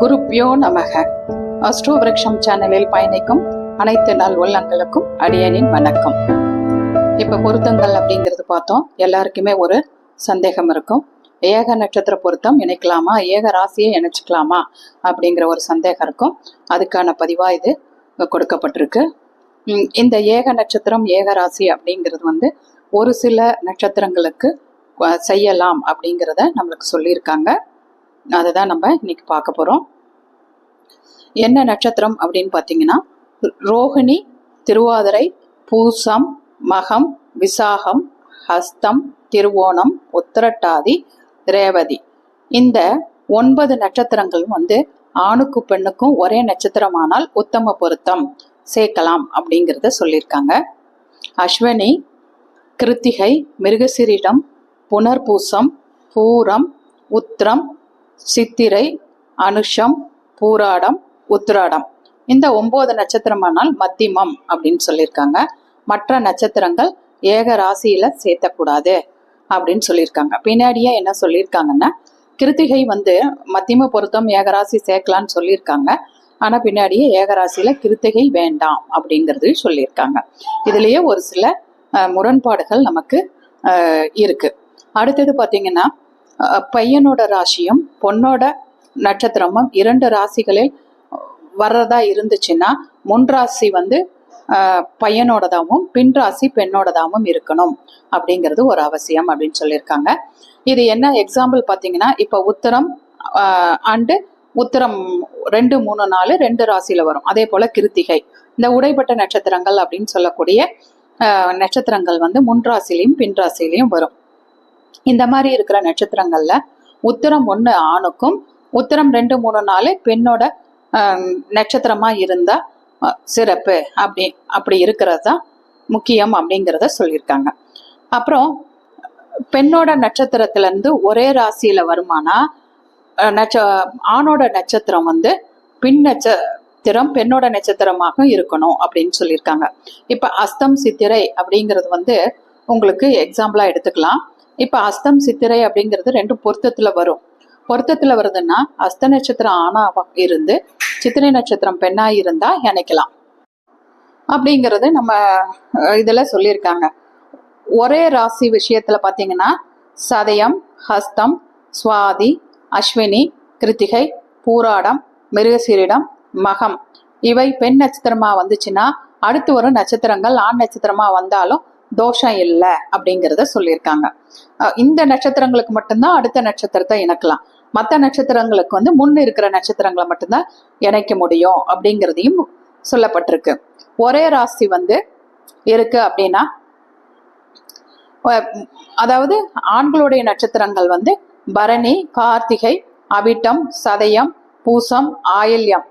குருப்யோ நமக. அஸ்ட்ரோவிரக்ஷம் சேனலில் பயணிக்கும் அனைத்து நாள் உள்ளங்களுக்கும் அடியனின் வணக்கம். இப்ப பொருத்தங்கள் அப்படிங்கிறது பார்த்தோம். எல்லாருக்குமே ஒரு சந்தேகம் இருக்கும். ஏக நட்சத்திர பொருத்தம் இணைக்கலாமா? ஏக ராசியை இணைச்சிக்கலாமா? அப்படிங்கிற ஒரு சந்தேகம் இருக்கும். அதுக்கான பதிவா இது கொடுக்கப்பட்டிருக்கு. இந்த ஏக நட்சத்திரம் ஏக ராசி அப்படிங்கிறது வந்து ஒரு சில நட்சத்திரங்களுக்கு செய்யலாம் அப்படிங்கிறத நம்மளுக்கு சொல்லியிருக்காங்க. அதை தான் நம்ம இன்னைக்கு பார்க்க போகிறோம் என்ன நட்சத்திரம் அப்படின்னு பார்த்தீங்கன்னா ரோகிணி திருவாதிரை பூசம் மகம் விசாகம் ஹஸ்தம் திருவோணம் உத்திரட்டாதி ரேவதி. இந்த ஒன்பது நட்சத்திரங்கள் வந்து ஆணுக்கு பெண்ணுக்கும் ஒரே நட்சத்திரமானால் உத்தம பொருத்தம். சேர்க்கலாம் அப்படிங்கிறத சொல்லியிருக்காங்க. அஸ்வினி கிருத்திகை மிருகசிரிடம் புனர்பூசம் பூரம் உத்திரம் சித்திரை அனுஷம் பூராடம் உத்திராடம். இந்த ஒன்பது நட்சத்திரமானால் மத்திமம் அப்படின்னு சொல்லியிருக்காங்க. மற்ற நட்சத்திரங்கள் ஏக ராசியில சேர்த்தக்கூடாது அப்படின்னு சொல்லியிருக்காங்க. பின்னாடியே என்ன சொல்லியிருக்காங்கன்னா கிருத்திகை வந்து மத்தியம பொருத்தம் ஏகராசி சேர்க்கலான்னு சொல்லியிருக்காங்க. ஆனால் பின்னாடியே ஏகராசியில கிருத்திகை வேண்டாம் அப்படிங்கிறது சொல்லியிருக்காங்க. இதுலேயே ஒரு சில முரண்பாடுகள் நமக்கு இருக்குது இருக்கு. அடுத்தது பார்த்தீங்கன்னா பையனோட ராசியும் பொண்ணோட நட்சத்திரமும் இரண்டு ராசிகளில் வர்றதா இருந்துச்சுன்னா முன் ராசி வந்து பையனோடதாகவும் பின் ராசி பெண்ணோடதாகவும் இருக்கணும் அப்படிங்கிறது ஒரு அவசியம் அப்படின்னு சொல்லியிருக்காங்க. இது என்ன எக்ஸாம்பிள் பார்த்தீங்கன்னா இப்போ உத்தரம் அண்டு உத்தரம் ரெண்டு மூணு நாலு ரெண்டு ராசியில வரும். அதே போல கிருத்திகை. இந்த உடைப்பட்ட நட்சத்திரங்கள் அப்படின்னு சொல்லக்கூடிய நட்சத்திரங்கள் வந்து முன் ராசிலையும் பின் ராசிலையும் வரும். இந்த மாதிரி இருக்கிற நட்சத்திரங்கள்ல உத்தரம் ஒன்று ஆணுக்கும் உத்தரம் ரெண்டு மூணு நாலு பெண்ணோட நட்சத்திரமாக நட்சத்திரமா இருந்தா சிறப்பு அப்படி அப்படி இருக்கிறது தான் முக்கியம் அப்படிங்கிறத சொல்லியிருக்காங்க. அப்புறம் பெண்ணோட நட்சத்திரத்துல இருந்து ஒரே ராசியில வருமானா நட்ச ஆணோட நட்சத்திரம் வந்து பின் நட்சத்திரம் பெண்ணோட நட்சத்திரமாக இருக்கணும் அப்படின்னு சொல்லியிருக்காங்க. இப்ப அஸ்தம் சித்திரை அப்படிங்கிறது வந்து உங்களுக்கு எக்ஸாம்பிளா எடுத்துக்கலாம். இப்போ அஸ்தம் சித்திரை அப்படிங்கிறது ரெண்டு பொருத்தத்தில் வரும். பொருத்தத்தில் வருதுன்னா அஸ்த நட்சத்திரம் ஆணாக இருந்து சித்திரை நட்சத்திரம் பெண்ணாக இருந்தால் இணைக்கலாம். அப்படிங்கிறது நம்ம இதில் சொல்லியிருக்காங்க. ஒரே ராசி விஷயத்தில் பார்த்தீங்கன்னா சதயம் ஹஸ்தம் சுவாதி அஸ்வினி கிருத்திகை பூராடம் மிருகசீரிடம் மகம். இவை பெண் நட்சத்திரமாக வந்துச்சுன்னா அடுத்து வரும் நட்சத்திரங்கள் ஆண் நட்சத்திரமாக வந்தாலும் தோஷம் இல்லை அப்படிங்கிறத சொல்லியிருக்காங்க. இந்த நட்சத்திரங்களுக்கு மட்டும்தான் அடுத்த நட்சத்திரத்தை இணைக்கலாம். மற்ற நட்சத்திரங்களுக்கு வந்து முன் இருக்கிற நட்சத்திரங்களை மட்டும்தான் இணைக்க முடியும் அப்படிங்கிறதையும் சொல்லப்பட்டிருக்கு. ஒரே ராசி வந்து இருக்கு அப்படின்னா அதாவது ஆண்களுடைய நட்சத்திரங்கள் வந்து பரணி கார்த்திகை அவிட்டம் சதயம் பூசம் ஆயில்யம்.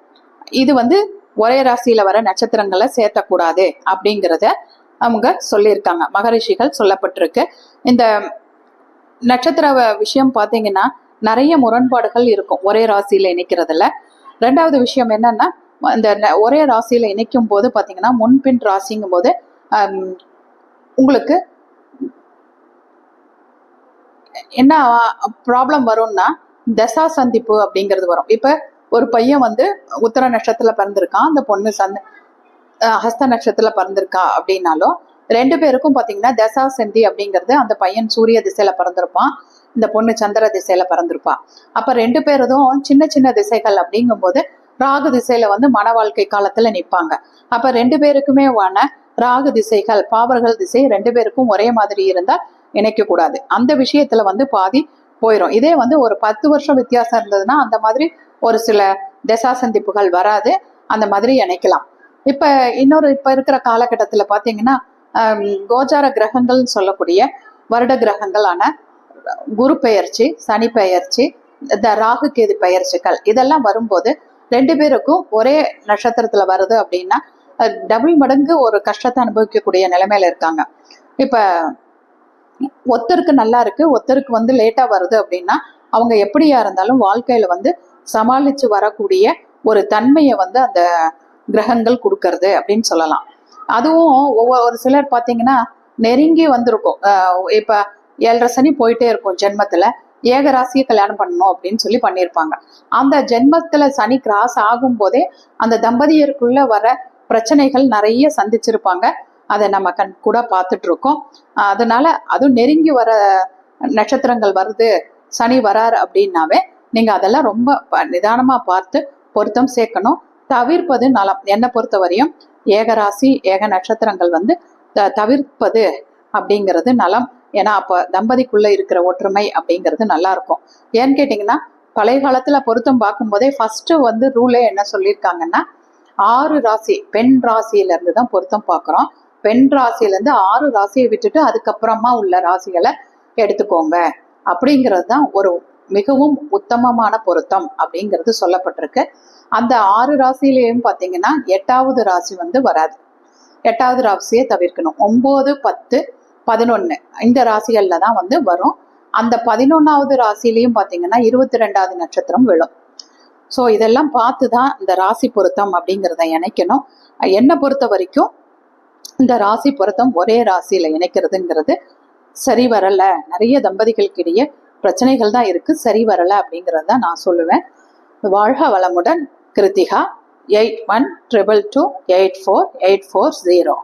இது வந்து ஒரே ராசியில வர நட்சத்திரங்களை சேர்த்தக்கூடாது அப்படிங்கிறத அவங்க சொல்லியிருக்காங்க. மகரிஷிகள் சொல்லப்பட்டிருக்கு. இந்த நட்சத்திர விஷயம் பார்த்தீங்கன்னா நிறைய முரண்பாடுகள் இருக்கும். ஒரே ராசியில இணைக்கிறதுல. ரெண்டாவது விஷயம் என்னன்னா இந்த ஒரே ராசியில இணைக்கும் போது பார்த்தீங்கன்னா முன்பின் ராசிங்கும் போது உங்களுக்கு என்ன ப்ராப்ளம் வரும்னா தசா சந்திப்பு அப்படிங்கிறது வரும். இப்போ ஒரு பையன் வந்து உத்தர நட்சத்திரத்தில் பிறந்திருக்கான். அந்த பொண்ணு சந்தி ஹஸ்த நட்சத்திரத்துல பிறந்திருக்கா அப்படின்னாலும் ரெண்டு பேருக்கும் பாத்தீங்கன்னா தசா சந்தி அப்படிங்கிறது அந்த பையன் சூரிய திசையில பிறந்திருப்பான். இந்த பொண்ணு சந்திர திசையில பிறந்திருப்பா. அப்ப ரெண்டு பேரதும் சின்ன சின்ன திசைகள் அப்படிங்கும்போது ராகு திசையில வந்து மன வாழ்க்கை காலத்துல நிப்பாங்க. அப்ப ரெண்டு பேருக்குமே வான ராகு திசைகள் பாவர்கள் திசை ரெண்டு பேருக்கும் ஒரே மாதிரி இருந்தா இணைக்க கூடாது. அந்த விஷயத்துல வந்து பாதி போயிடும் இதே வந்து ஒரு பத்து வருஷம் வித்தியாசம் இருந்ததுன்னா அந்த மாதிரி ஒரு சில தசா சந்திப்புகள் வராது. அந்த மாதிரி இணைக்கலாம். இப்ப இன்னொரு இப்ப இருக்கிற காலகட்டத்துல பாத்தீங்கன்னா கோஜார கோச்சார கிரகங்கள்னு சொல்லக்கூடிய வருட கிரகங்களான குரு பெயர்ச்சி சனி பெயர்ச்சி இந்த ராகு கேது பெயர்ச்சிகள் இதெல்லாம் வரும்போது ரெண்டு பேருக்கும் ஒரே நட்சத்திரத்துல வருது அப்படின்னா டபுள் மடங்கு ஒரு கஷ்டத்தை அனுபவிக்கக்கூடிய நிலைமையில இருக்காங்க. இப்ப ஒத்தருக்கு நல்லா இருக்கு ஒருத்தருக்கு வந்து லேட்டா வருது அப்படின்னா அவங்க எப்படியா இருந்தாலும் வாழ்க்கையில வந்து சமாளிச்சு வரக்கூடிய ஒரு தன்மையை வந்து அந்த கிரகங்கள் கொடுக்கறது அப்படின்னு சொல்லலாம். அதுவும் ஒவ்வொரு சிலர் பார்த்தீங்கன்னா நெருங்கி வந்திருக்கும். இப்போ ஏழரை சனி போயிட்டே இருக்கும் ஜென்மத்தில். ஏக ராசியை கல்யாணம் பண்ணணும் அப்படின்னு சொல்லி பண்ணியிருப்பாங்க அந்த ஜென்மத்தில் சனி கிராஸ் ஆகும் போதே அந்த தம்பதியருக்குள்ள வர பிரச்சனைகள் நிறைய சந்திச்சிருப்பாங்க. அதை நம்ம கண் கூட பார்த்துட்டு இருக்கோம் அதனால அதுவும் நெருங்கி வர நட்சத்திரங்கள் வருது சனி வராரு அப்படின்னாவே நீங்கள் அதெல்லாம் ரொம்ப ப- பார்த்து பொருத்தம் சேர்க்கணும். தவிர்ப்பது நலம் என்னை பொறுத்த வரையும் ஏகராசி ஏக நட்சத்திரங்கள் வந்து த- தவிர்ப்பது அப்படிங்கிறது நலம். ஏன்னா அப்போ தம்பதிக்குள்ள இருக்கிற ஒற்றுமை அப்படிங்கிறது நல்லா இருக்கும். ஏன்னு கேட்டிங்கன்னா பழைய காலத்துல பொருத்தம் பார்க்கும்போதே ஃபர்ஸ்ட் வந்து ரூலே என்ன சொல்லியிருக்காங்கன்னா ஆறு ராசி பெண் ராசியில இருந்து தான் பொருத்தம் பார்க்குறோம். பெண் ராசியிலேருந்து ஆறு ராசியை விட்டுட்டு அதுக்கப்புறமா உள்ள ராசிகளை எடுத்துக்கோங்க. அப்படிங்கிறது தான் ஒரு மிகவும் உத்தமமான பொருத்தம் அப்படிங்கிறது சொல்லப்பட்டிருக்கு. அந்த ஆறு ராசியிலையும் பார்த்தீங்கன்னா எட்டாவது ராசி வந்து வராது. எட்டாவது ராசியை தவிர்க்கணும். ஒன்பது பத்து பதினொன்று இந்த ராசிகளில் தான் வந்து வரும். அந்த பதினொன்றாவது ராசிலையும் பார்த்தீங்கன்னா இருபத்தி ரெண்டாவது நட்சத்திரம் விழும். ஸோ இதெல்லாம் பார்த்து தான் இந்த ராசி பொருத்தம் அப்படிங்கிறத இணைக்கணும். என்னை பொறுத்த வரைக்கும் இந்த ராசி பொருத்தம் ஒரே ராசியில் இணைக்கிறதுங்கிறது சரி வரல. நிறைய தம்பதிகளுக்கிடையே பிரச்சனைகள் தான் இருக்கு சரி வரல அப்படிங்கிறது தான் நான் சொல்லுவேன். வாழ்க வளமுடன் Kiruthika eight one triple two eight four eight four zero.